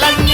el año.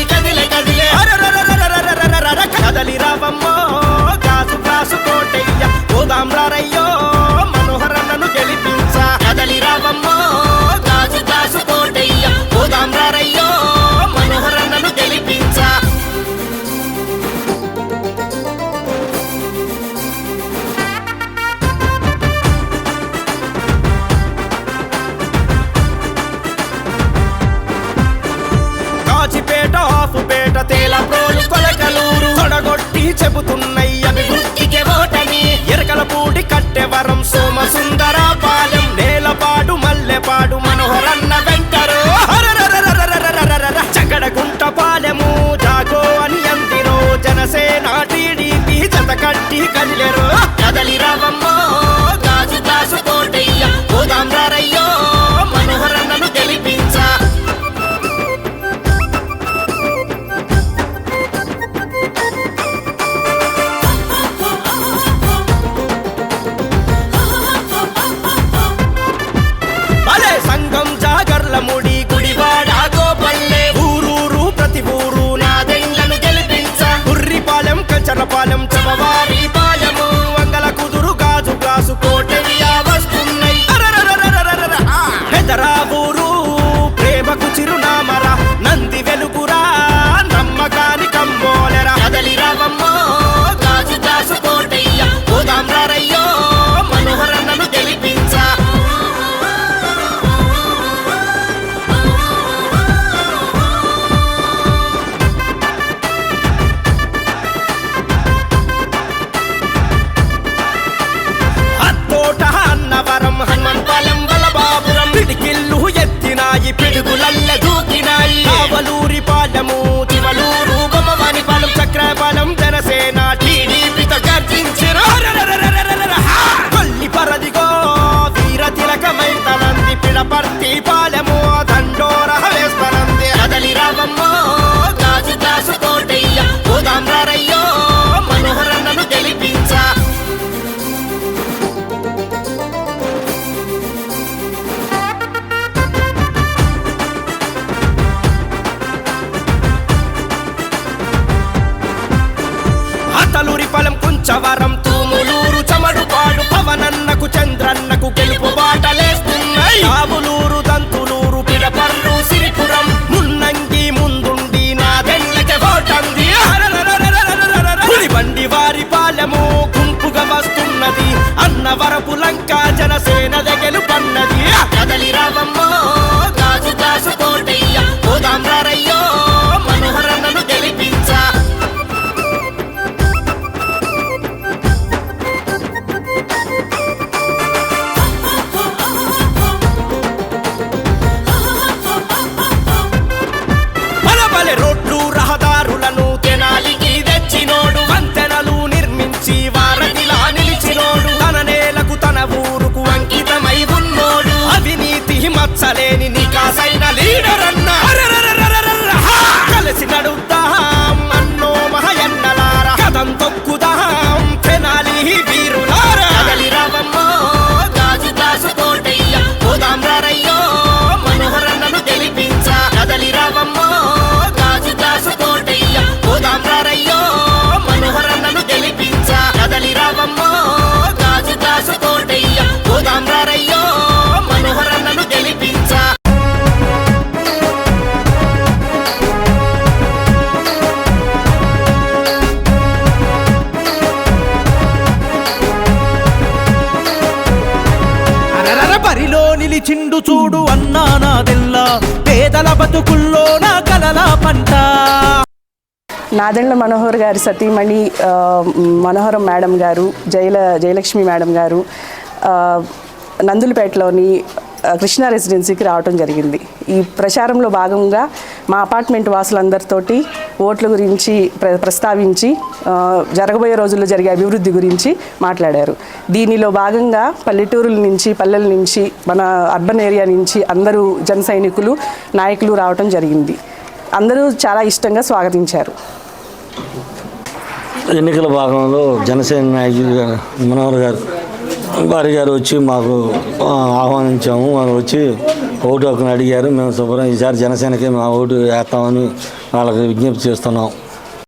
పొలం కుంచవరం తూములూరు చమడుపాడు పవనన్నకు చంద్రన్నకు గెలుపు బాటలేస్తున్నాయి. ఆవులూరు దంతులూరు పిడపర్రు సిరిపురం మున్నంగి ముందుండి నాదెళ్ళకి ఓటంది. పులి బండి వారి పాలెము గుంపుగా వస్తున్నది అన్నవరపు లంక జనసేన గెలుపన్నది కదలి రావమ్మో. మచ్చలేని నీకాసైన లీడర్ అన్న నిలిచిండు చూడు అన్నా నాదెల్లా. పేదల బతుకుల్లో నా కలల పంట. నాదెండ్ల మనోహర్ గారి సతీమణి మనోహరం మేడం గారు జయల జయలక్ష్మి మేడం గారు నందులపేటలోని కృష్ణా రెసిడెన్సీకి రావటం జరిగింది. ఈ ప్రచారంలో భాగంగా మా అపార్ట్మెంట్ వాసులందరితోటి ఓట్ల గురించి ప్ర ప్రస్తావించి జరగబోయే రోజుల్లో జరిగే అభివృద్ధి గురించి మాట్లాడారు. దీనిలో భాగంగా పల్లెటూరుల నుంచి పల్లెల నుంచి మన అర్బన్ ఏరియా నుంచి అందరూ జన సైనికులు నాయకులు రావటం జరిగింది. అందరూ చాలా ఇష్టంగా స్వాగతించారు. ఎన్నికల భాగంలో జనసేన నాయకులు గారు మనోహర్ గారు వారి గారు వచ్చి మాకు ఆహ్వానించాము. వారు వచ్చి ఓటు ఒకరిని అడిగారు. మేము శుభ్రం ఈసారి జనసేనకే మా ఓటు వేస్తామని వాళ్ళకి విజ్ఞప్తి చేస్తున్నాం.